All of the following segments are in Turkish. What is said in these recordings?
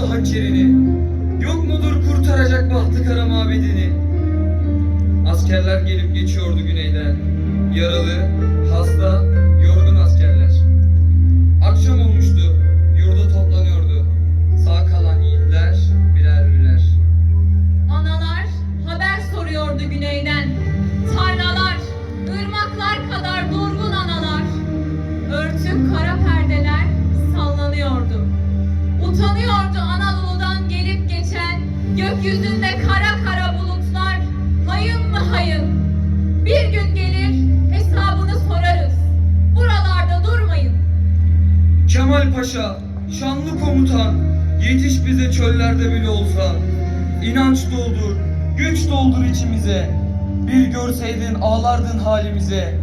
Dayamıştı hançerini. Yok mudur kurtaracak bahtı kara mabedini? Askerler gelip geçiyordu güneyden. Yaralı, hasta, gökyüzünde kara kara bulutlar. Hayın mı hayın? Bir gün gelir hesabını sorarız. Buralarda durmayın. Kemal Paşa, şanlı komutan, yetiş bize çöllerde bile olsa. İnanç doldur, güç doldur içimize. Bir görseydin ağlardın halimize.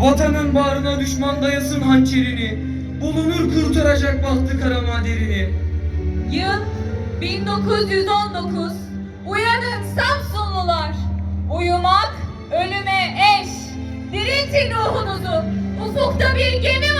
Vatanın bağrına düşman dayasın hançerini. Bulunur kurtaracak bahtı kara maderini. Yıl 1919. Uyanın Samsunlular. Uyumak ölüme eş. Diriltin ruhunuzu. Ufukta bir gemi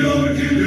you, Georgia.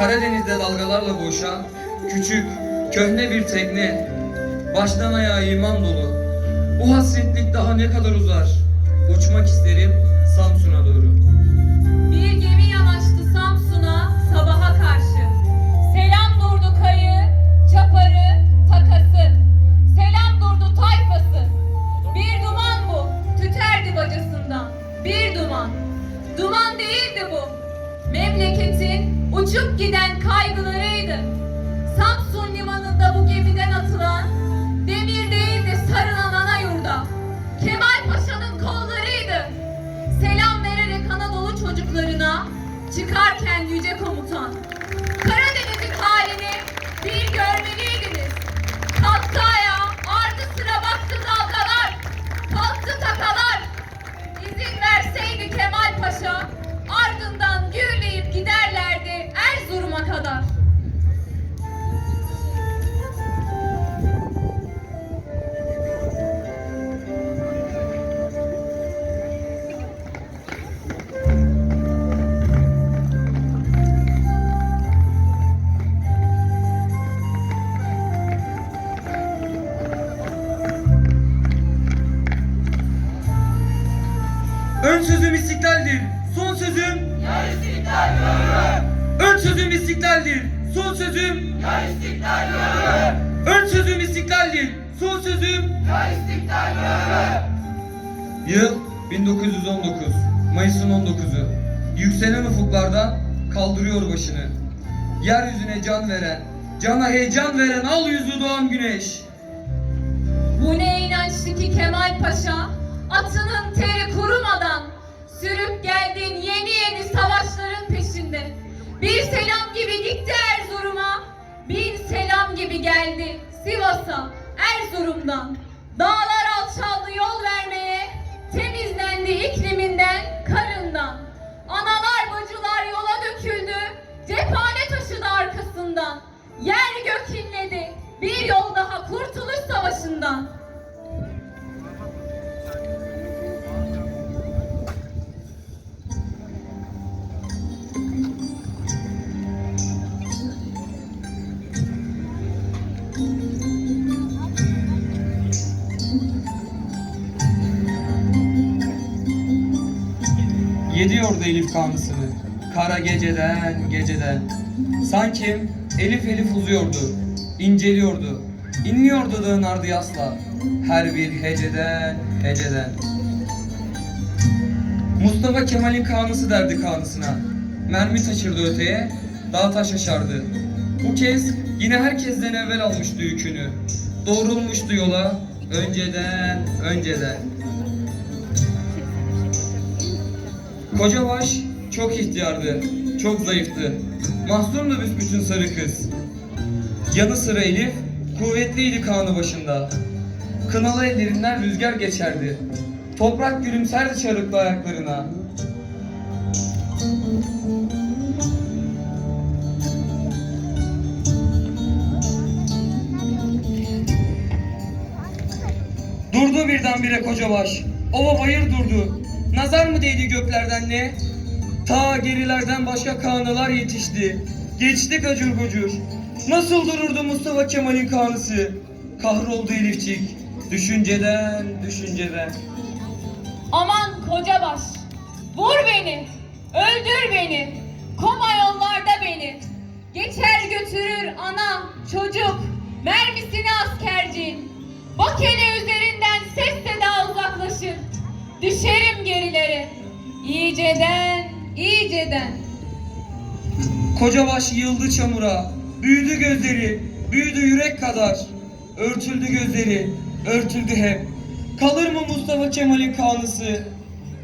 Karadeniz'de dalgalarla boğuşan küçük, köhne bir tekne. Baştan ayağa iman dolu. Bu hasretlik daha ne kadar uzar? Uçmak isterim Samsun'a doğru. Uçup giden kaygılarıydı. Samsun limanında bu gemiden atılan demir değildi sarılan ana yurda. Kemal Paşa'nın kollarıydı. Selam vererek Anadolu çocuklarına çıkarken yüce komutan. Ön sözüm istiklaldir, son sözüm... Ön sözüm istiklaldir, son sözüm... istiklaldir. Son sözüm. Yıl 1919. Mayıs'ın 19'u. Yükselen ufuklardan kaldırıyor başını. Yeryüzüne can veren, cana heyecan veren al yüzlü doğan güneş. Bu ne inançlı ki Kemal Paşa, atının teri kurumadan sürüp geldin yeni yeni savaşların peşinde. Bir selam gibi gitti Erzurum'a, bin selam gibi geldi Sivas'a, Erzurum'dan. Dağlar alçaldı yol vermeye, temizlendi ikliminden, karından. Analar bacılar yola döküldü, cephane Yediyordu Elif kanısını, kara geceden geceden. Sanki Elif Elif uzuyordu, inceliyordu, inliyordu dağın ardı yasla. Her bir heceden heceden. Mustafa Kemal'in kanısı derdi kanısına. Mermi taşırdı öteye, dağ taş aşardı. Bu kez yine herkesten evvel almıştı yükünü. Doğrulmuştu yola, önceden, önceden. Kocabaş çok ihtiyardı, çok zayıftı. Mahzundu büsbütün sarı kız. Yanı sıra Elif, kuvvetliydi kanı başında. Kınalı ellerinden rüzgar geçerdi. Toprak gülümserdi çarıklı ayaklarına. Durdu birdenbire kocabaş. Ova bayır durdu. Nazar mı değdi göklerden ne? Ta gerilerden başka kanalar yetişti. Geçti gacur gucur. Nasıl dururdu Mustafa Kemal'in kanısı? Kahroldu Elifçik. Düşünceden, düşünceden. Aman kocabaş, vur beni, öldür beni, koma yollarda beni. Geçer götürür ana, çocuk, mermisini askercin. Bak hele uzaklaşır. Düşerim gerilere, iyiceden, iyiceden. Kocabaş yığıldı çamura. Büyüdü gözleri, büyüdü yürek kadar. Örtüldü gözleri, örtüldü hep. Kalır mı Mustafa Kemal'in kanısı?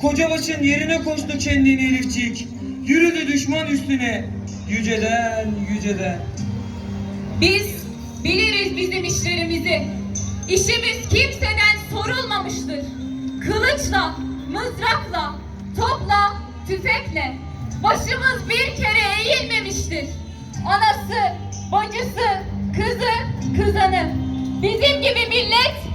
Kocabaş'ın yerine koştu kendini Elifçik. Yürüdü düşman üstüne. Yüceden, yüceden. Biz biliriz bizim işlerimizi. İşimiz kimseden sorulmamıştır. Kılıçla, mızrakla, topla, tüfekle başımız bir kere eğilmemiştir. Anası, bacısı, kızı, kızanı bizim gibi millet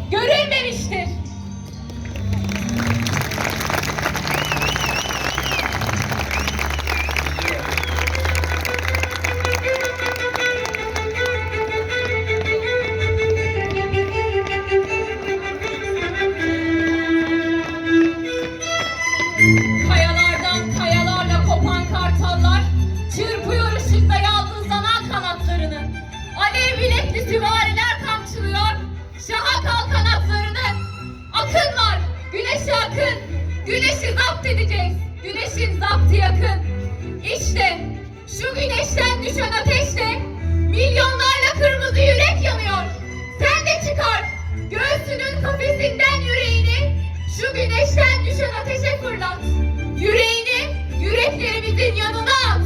süvariler kamçılıyor şaha kalkan atlarını. Akın var, güneşe akın. Güneşi zapt edeceğiz, güneşin zaptı yakın. İşte şu güneşten düşen ateşle milyonlarla kırmızı yürek yanıyor. Sen de çıkar göğsünün kafesinden yüreğini şu güneşten düşen ateşe fırlat. Yüreğini yüreklerimizin yanına at.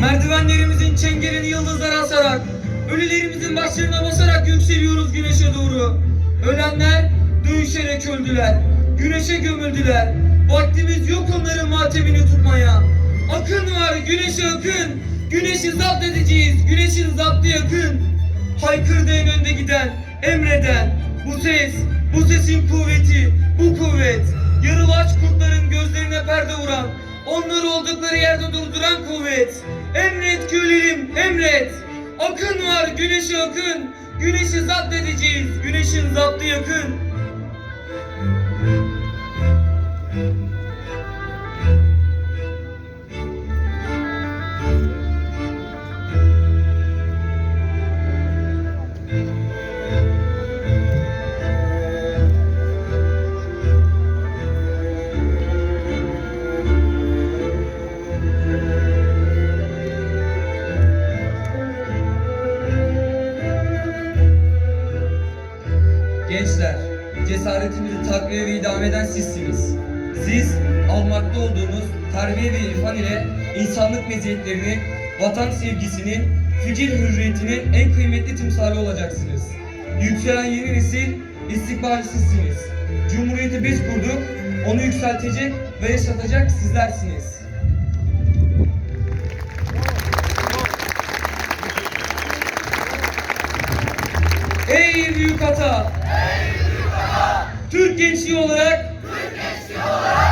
Merdivenlerimizin çengelini yıldızlara asarak, ölülerimizin başlarına basarak yükseliyoruz güneşe doğru. Ölenler dövüşerek öldüler, güneşe gömüldüler. Vaktimiz yok onların matemini tutmaya. Akın var güneşe akın, güneşi zapt edeceğiz, güneşin zaptı yakın. Haykırdı en önde giden, emreden. Bu ses, bu sesin kuvveti, bu kuvvet. Yarılaç kurtların gözlerine perde vuran, onları oldukları yerde durduran kuvvet. Emret gülelim, emret. Akın var, güneşe akın. Güneşi zapt edeceğiz, güneşin zaptı yakın. Terbiye ve irfan ile insanlık meziyetlerini, vatan sevgisinin, fikir hürriyetinin en kıymetli timsali olacaksınız. Yükselen yeni nesil istikbal sizsiniz. Cumhuriyeti biz kurduk, onu yükseltecek ve yaşatacak sizlersiniz. Ey büyük ata! Türk gençliği olarak özgürlüğün,